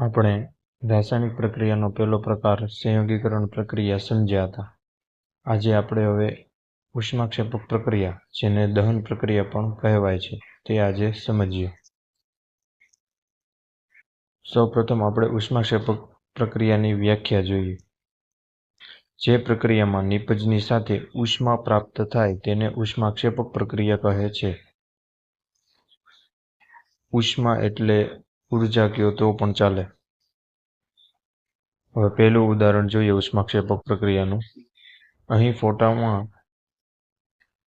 આપણે રાસાયણિક પ્રક્રિયાનો પહેલો પ્રકાર સંયોગીકરણ પ્રક્રિયા સમજ્યા હતા. આજે આપણે હવે ઉષ્માક્ષેપક પ્રક્રિયા, જેને દહન પ્રક્રિયા પણ કહેવાય છે, તે આજે સમજીએ. સૌપ્રથમ આપણે ઉષ્માક્ષેપક પ્રક્રિયાની વ્યાખ્યા જોઈએ. જે પ્રક્રિયામાં નિપજની સાથે ઉષ્મા પ્રાપ્ત થાય તેને ઉષ્માક્ષેપક પ્રક્રિયા કહે છે. ઉષ્મા એટલે ઊર્જા કયો તો પણ ચાલે. હવે પહેલું ઉદાહરણ જોઈએ ઉષ્માક્ષેપક પ્રક્રિયાનું. અહીં ફોટામાં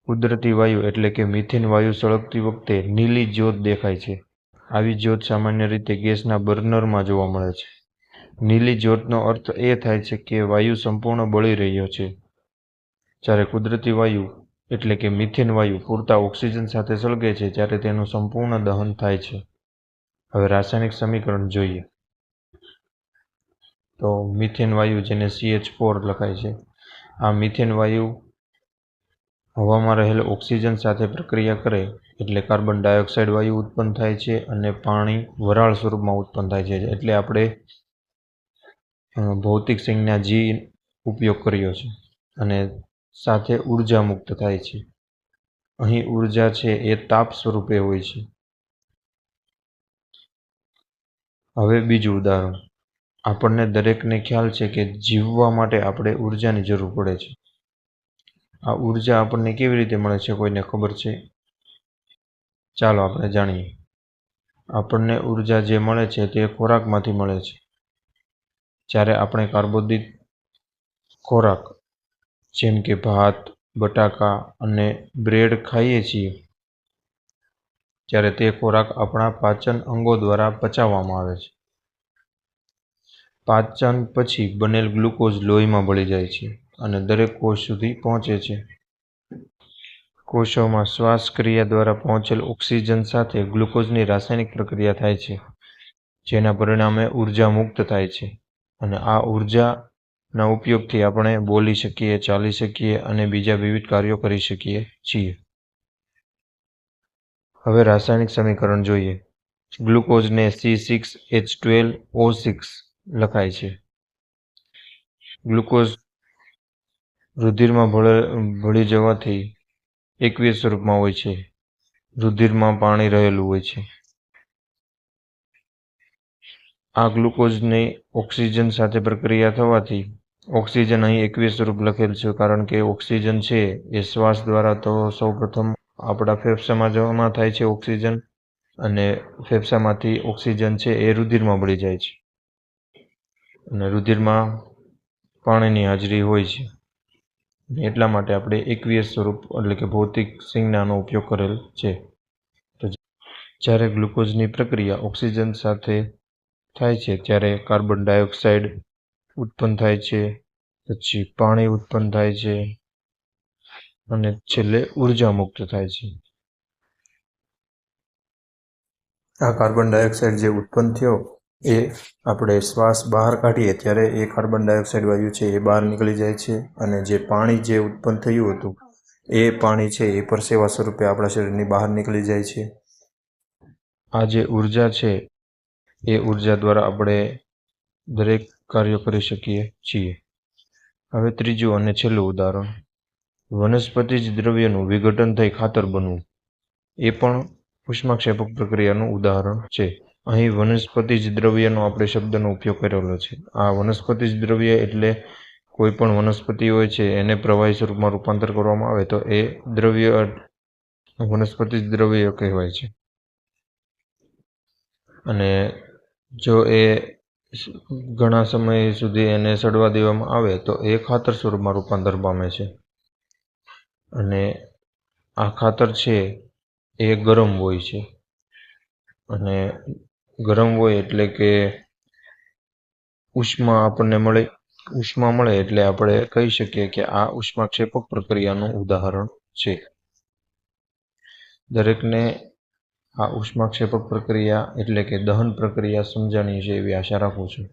કુદરતી વાયુ એટલે કે મિથેન વાયુ સળગતી વખતે નીલી જ્યોત દેખાય છે. આવી જ્યોત સામાન્ય રીતે ગેસના બર્નરમાં જોવા મળે છે. નીલી જ્યોતનો અર્થ એ થાય છે કે વાયુ સંપૂર્ણ બળી રહ્યો છે. જ્યારે કુદરતી વાયુ એટલે કે મિથેન વાયુ પૂરતા ઓક્સિજન સાથે સળગે છે, ત્યારે તેનું સંપૂર્ણ દહન થાય છે. હવે રાસાયણિક સમીકરણ જોઈએ. તો મિથેન વાયુ જેને સીએચ ફોર લખાય છે. આ મિથેન વાયુ હવામાં રહેલ ઓક્સિજન સાથે પ્રક્રિયા કરે એટલે કાર્બન ડાયોક્સાઇડ વાયુ ઉત્પન્ન થાય છે અને પાણી વરાળ સ્વરૂપમાં ઉત્પન્ન થાય છે. એટલે આપણે ભૌતિક સંજ્ઞા જી ઉપયોગ કર્યો છે અને સાથે ઊર્જા મુક્ત થાય છે. અહીં ઊર્જા છે એ તાપ સ્વરૂપે હોય છે. હવે બીજું ઉદાહરણ. આપણને દરેકને ખ્યાલ છે કે જીવવા માટે આપણે ઉર્જાની જરૂર પડે છે. આ ઊર્જા આપણને કેવી રીતે મળે છે કોઈને ખબર છે? ચાલો આપણે જાણીએ. આપણને ઊર્જા જે મળે છે તે ખોરાકમાંથી મળે છે. જ્યારે આપણે કાર્બોદિત ખોરાક જેમ કે ભાત, બટાકા અને બ્રેડ ખાઈએ છીએ ત્યારે તે ખોરાક આપણા પાચન અંગો દ્વારા પચાવવામાં આવે છે. પાચન પછી બનેલ ગ્લુકોઝ લોહીમાં ભળી જાય છે અને દરેક કોષ સુધી પહોંચે છે. કોષોમાં શ્વાસક્રિયા દ્વારા પહોંચેલ ઓક્સિજન સાથે ગ્લુકોઝની રાસાયણિક પ્રક્રિયા થાય છે, જેના પરિણામે ઊર્જા મુક્ત થાય છે અને આ ઉર્જાના ઉપયોગથી આપણે બોલી શકીએ, ચાલી શકીએ અને બીજા વિવિધ કાર્યો કરી શકીએ છીએ. હવે રાસાયણિક સમીકરણ જોઈએ. ગ્લુકોઝને C six H twelve O six લખાય છે. ગ્લુકોઝ રુધિરમાં ભળી જવાથી એકવીસ સ્વરૂપમાં હોય છે. રુધિરમાં પાણી રહેલું હોય છે. આ ગ્લુકોઝની ઓક્સિજન સાથે પ્રક્રિયા થવાથી ઓક્સિજન અહીં એકવીસ સ્વરૂપ લખેલ છે, કારણ કે ઓક્સિજન છે એ શ્વાસ દ્વારા તો સૌપ્રથમ આપણા ફેફસામાં જમા થાય છે ઓક્સિજન અને ફેફસામાંથી ઓક્સિજન છે એ રુધિરમાં ભળી જાય છે. અને રુધિરમાં પાણીની હાજરી હોય છે. એટલા માટે આપણે એકવીસ સ્વરૂપ એટલે કે ભૌતિક સંજ્ઞાનો ઉપયોગ કરેલ છે. તો જ્યારે ગ્લુકોઝની પ્રક્રિયા ઓક્સિજન સાથે થાય છે, ત્યારે કાર્બન ડાયોક્સાઇડ ઉત્પન્ન થાય છે, પછી પાણી ઉત્પન્ન થાય છે અને છેલ્લે ઊર્જા મુક્ત થાય છે. આ કાર્બન ડાયોક્સાઇડ જે ઉત્પન્ન થયો, એ આપણે શ્વાસ બહાર કાઢીએ ત્યારે એ કાર્બન ડાયોક્સાઇડ વાયુ છે એ બહાર નીકળી જાય છે અને જે પાણી જે ઉત્પન્ન થયું હતું, એ પાણી છે એ પરસેવા સ્વરૂપે આપણા શરીરની બહાર નીકળી જાય છે. આ જે ઊર્જા છે, એ ઊર્જા દ્વારા આપણે દરેક કાર્યો કરી શકીએ છીએ. હવે ત્રીજું અને છેલ્લું ઉદાહરણ. વનસ્પતિજ દ્રવ્યનું વિઘટન થઈ ખાતર બનવું. એ પણ ઉષ્માક્ષેપક પ્રક્રિયાનું ઉદાહરણ છે. અહીં વનસ્પતિજ દ્રવ્યનો આપણે શબ્દનો ઉપયોગ કરેલો છે. આ વનસ્પતિજ દ્રવ્ય એટલે કોઈ પણ વનસ્પતિ હોય છે, એને પ્રવાહી સ્વરૂપમાં રૂપાંતર કરવામાં આવે તો એ દ્રવ્ય વનસ્પતિજ દ્રવ્ય કહેવાય છે. અને જો એ ઘણા સમય સુધી એને સડવા દેવામાં આવે તો એ ખાતર સ્વરૂપમાં રૂપાંતર પામે છે. અને આ ખાતર છે એ ગરમ હોય છે. અને ગરમ હોય એટલે કે ઉષ્મા આપણને મળે, ઉષ્મા મળે એટલે આપણે કહી શકીએ કે આ ઉષ્માક્ષેપક પ્રક્રિયાનું ઉદાહરણ છે. દરેકને આ ઉષ્માક્ષેપક પ્રક્રિયા એટલે કે દહન પ્રક્રિયા સમજાણી છે એવી આશા રાખું છું.